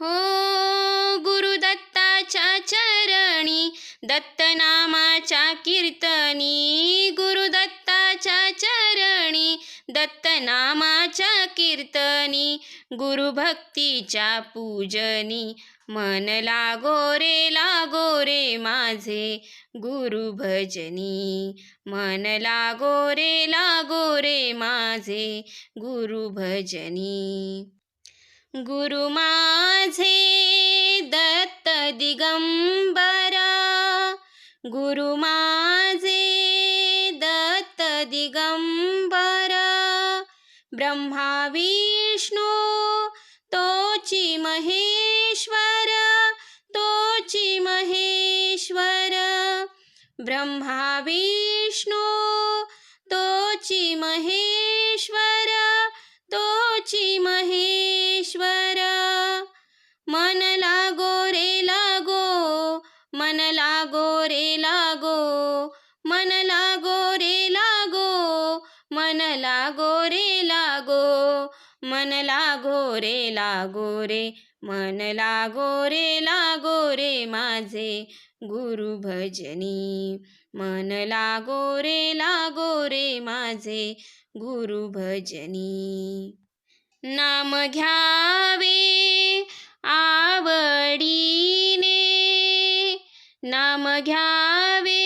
हो गुरुदत्ताच्या चरणी दत्तनामाच्या कीर्तनी. गुरुदत्ताच्या चरणी दत्तनामाच्या कीर्तनी. गुरुभक्तीच्या पूजनी. मन लागो रे लागो रे माझे गुरुभजनी मन लागो रे लागो रे माझे गुरु भजनी. गुरु माझे दत्त दिगंबरा गुरु माझे दत्त दिगंबरा ब्रह्मा विष्णू तोची महेश्वर तोची महेश्वर ब्रह्मा विष्णू तोची महेश्वर तोची महेश्वर मन लागो रे लागो मन लागो रे लागो रे मन लागो रे लागो रे माझे गुरु भजनी मन लागो रे लागो रे माझे गुरु भजनी. नाम घ्यावे आवडीने नाम घ्यावे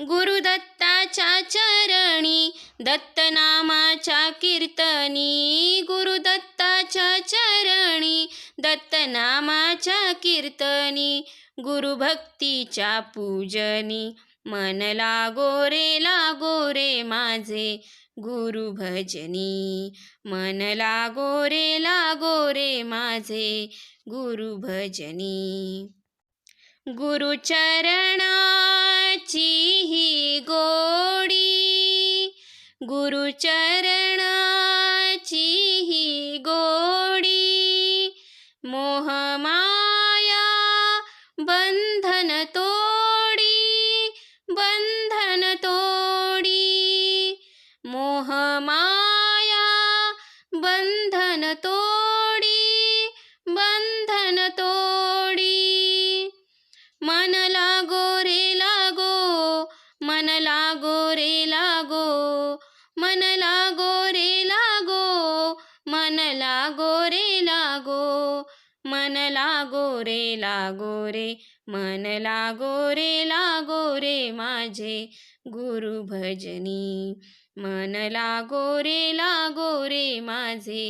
गुरुदत्ताच्या चरणी दत्तनामाच्या कीर्तनी. गुरुदत्ताच्या चरणी दत्तनामाच्या कीर्तनी. गुरुभक्तीच्या पूजनी. मन लागो रे लागो रे माझे गुरु भजनी. मन लागो रे लागो रे माझे गुरु भजनी. गुरुची ही गोडी. गुरुचरणा मन लागो रे लागो मन लागो रे लागो मन लागो रे लागो रे मन लागो रे लागो रे माझे गुरु भजनी मन लागो रे लागो रे माझे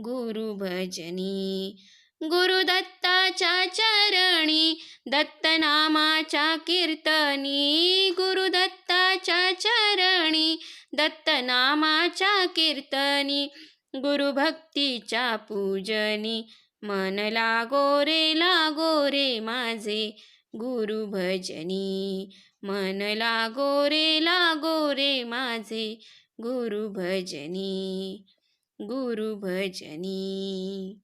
गुरु भजनी. गुरुदत्ताच्या चरणी दत्तनामाच्या कीर्तनी गुरुदत्ताच्या चरणी दत्तनामाच्या कीर्तनी गुरुभक्तीच्या पूजनी. मन लागो रे लागो रे माझे गुरु भजनी मन लागो रे लागो रे माझे गुरु भजनी गुरु भजनी